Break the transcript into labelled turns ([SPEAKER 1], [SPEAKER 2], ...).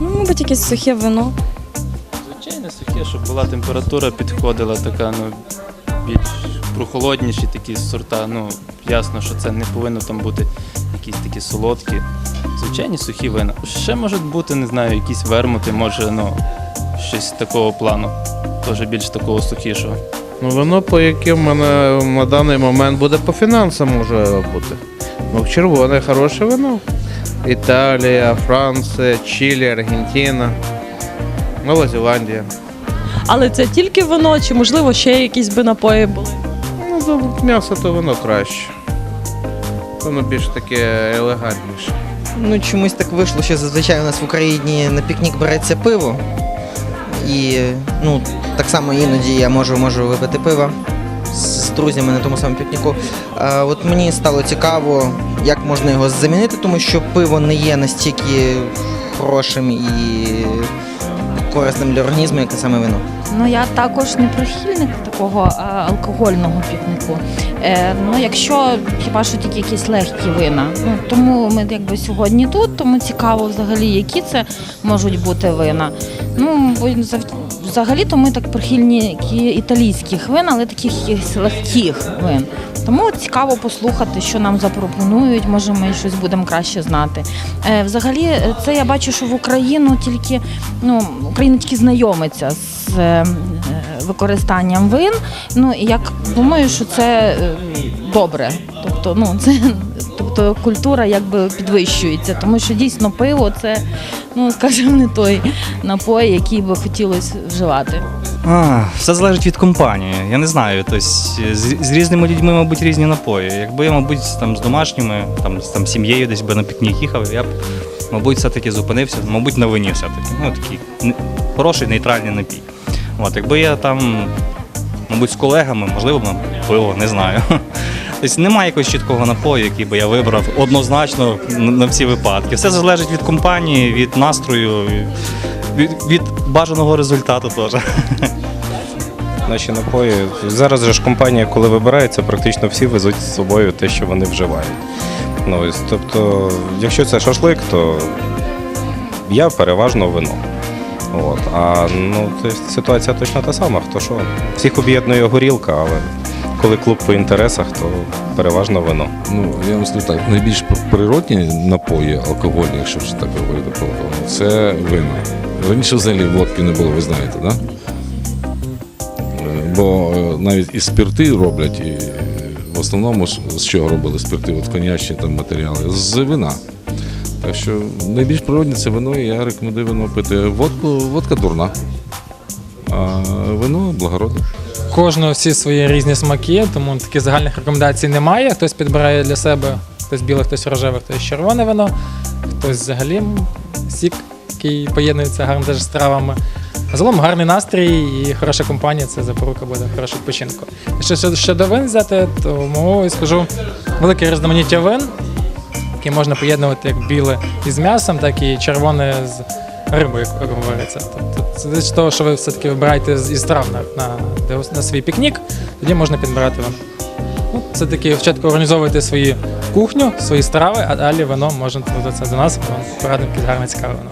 [SPEAKER 1] Ну, мабуть, якесь сухе вино.
[SPEAKER 2] Звичайно, сухе, щоб була температура, підходила така, ну, більш прохолодніші такі сорта. Ну, ясно, що це не повинно там бути якісь такі солодкі. Звичайні сухі вина. Ще можуть бути, не знаю, якісь вермути, може, ну, щось такого плану. Теж більш такого сухішого.
[SPEAKER 3] Ну, воно по яким мене на даний момент буде по фінансам може бути. Ну, червоне хороше вино. Італія, Франція, Чилі, Аргентина, Нова Зеландія.
[SPEAKER 4] Але це тільки вино, чи можливо ще якісь би напої були?
[SPEAKER 3] Ну, м'ясо то воно краще. Воно більш таке елегантніше.
[SPEAKER 5] Ну, чомусь так вийшло, що зазвичай у нас в Україні на пікнік береться пиво. І ну, так само іноді я можу, можу випити пиво з друзями на тому самому пікніку. А от мені стало цікаво, як можна його замінити, тому що пиво не є настільки хорошим і корисним для організму, як саме вино.
[SPEAKER 6] Ну я також не прихильник такого е, алкогольного пікніку. Е, ну якщо хіба що тільки якісь легкі вина. Ну тому ми якби сьогодні тут, тому цікаво взагалі, які це можуть бути вина. Ну взагалі-то ми так прихильники італійських вин, але таких легких вин. Тому цікаво послухати, що нам запропонують. Може, ми щось будемо краще знати. Е, взагалі, е, це я бачу, що в Україну тільки ну Україна тільки знайомиться з е, використанням вин. Ну і як думаю, що це е, добре. Тобто, ну це тобто культура якби підвищується, тому що дійсно пиво це, ну скажімо, не той напой, який би хотілося вживати.
[SPEAKER 7] А, все залежить від компанії. Я не знаю. Тобто, з, з різними людьми, мабуть, різні напої. Якби я, мабуть, там з домашніми, там з там, сім'єю десь би на пікнік їхав, я б, мабуть, все-таки зупинився, мабуть, на вині все-таки. Ну, такий хороший нейтральний напій. От, якби я там, мабуть, з колегами, можливо, пиво, не знаю. Тобто немає якогось чіткого напою, який би я вибрав однозначно на всі випадки. Все залежить від компанії, від настрою, від, від бажаного результату теж.
[SPEAKER 8] наші напої. Зараз же ж компанія, коли вибирається, практично всі везуть з собою те, що вони вживають. Ну, тобто, якщо це шашлик, то я переважно вино. От. А ну, ситуація точно та сама. Хто що? Всіх об'єднує горілка, але коли клуб по інтересах, то переважно вино.
[SPEAKER 9] Ну, я вам скажу так, найбільш природні напої алкогольні, якщо вже так говорити про алкоголь, це вина. Раніше взагалі водки не було, ви знаєте, так? Да? Е, Бо е, навіть і спирти роблять, і е, в основному з чого робили спирти, от конячні там матеріали, з вина. Так що найбільш природне це вино, і я рекомендую вино пити. Водку, водка дурна, а вино благородне.
[SPEAKER 10] кожного всі свої різні смаки, тому таких загальних рекомендацій немає. Хтось підбирає для себе, хтось біле, хтось рожеве, хтось червоне вино, хтось взагалі сік, який поєднується гарно теж з травами. Загалом гарний настрій і хороша компанія це запорука буде хорошого відпочинку. Якщо щодо- вин взяти, то я скажу велике різноманіття вин, які можна поєднувати як біле із м'ясом, так і червоне з рибою, як говориться. Тобто це з того, що ви все-таки вибираєте із трав на, на, на свій пікнік, тоді можна підбирати вино. Ну, це таки спочатку організовувати свою кухню, свої страви, а далі вино можна це до нас, порадимо якесь гарне цікаве вино.